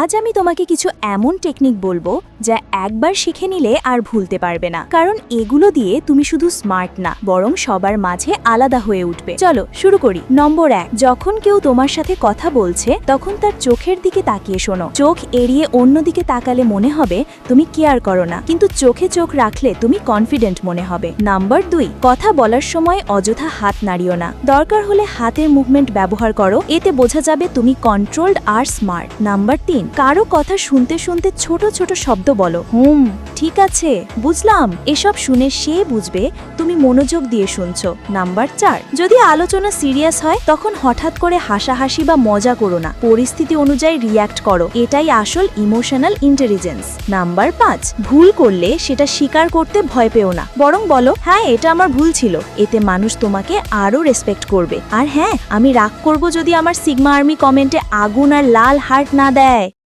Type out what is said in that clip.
আজ আমি তোমাকে কিছু এমন টেকনিক বলব যা একবার শিখে নিলে আর ভুলতে পারবে না। কারণ এগুলো দিয়ে তুমি শুধু স্মার্ট না, বরং সবার মাঝে আলাদা হয়ে উঠবে। চলো, শুরু করি। নম্বর এক, যখন কেউ তোমার সাথে কথা বলছে, তখন তার চোখের দিকে তাকিয়ে শোনো। চোখ এড়িয়ে অন্যদিকে তাকালে মনে হবে তুমি কেয়ার করো না। কিন্তু চোখে চোখ রাখলে তুমি কনফিডেন্ট মনে হবে। নাম্বার দুই, কথা বলার সময় অযথা হাত নাড়িও না। দরকার হলে হাতের মুভমেন্ট ব্যবহার করো, এতে বোঝা যাবে তুমি কন্ট্রোলড আর স্মার্ট নাম্বার তিন কারও কথা শুনতে শুনতে ছোট ছোট শব্দ বলো। হুম, ঠিক আছে। বুঝলাম। এসব শুনে সে বুঝবে তুমি মনোযোগ দিয়ে শুনছো। নাম্বার চার, যদি আলোচনা সিরিয়াস হয়, তখন হঠাৎ করে হাসাহাসি বা মজা করো না। পরিস্থিতি অনুযায়ী রিয়্যাক্ট করো। এটাই আসল ইমোশনাল ইন্টেলিজেন্স নাম্বার পাঁচ, ভুল করলে সেটা স্বীকার করতে ভয় পেও না। বরং বলো হ্যাঁ এটা আমার ভুল ছিল। এতে মানুষ তোমাকে আরও রেসপেক্ট করবে। আর হ্যাঁ আমি রাগ করব যদি আমার সিগমা আর্মি কমেন্টে আগুন আর লাল হার্ট না দেয়।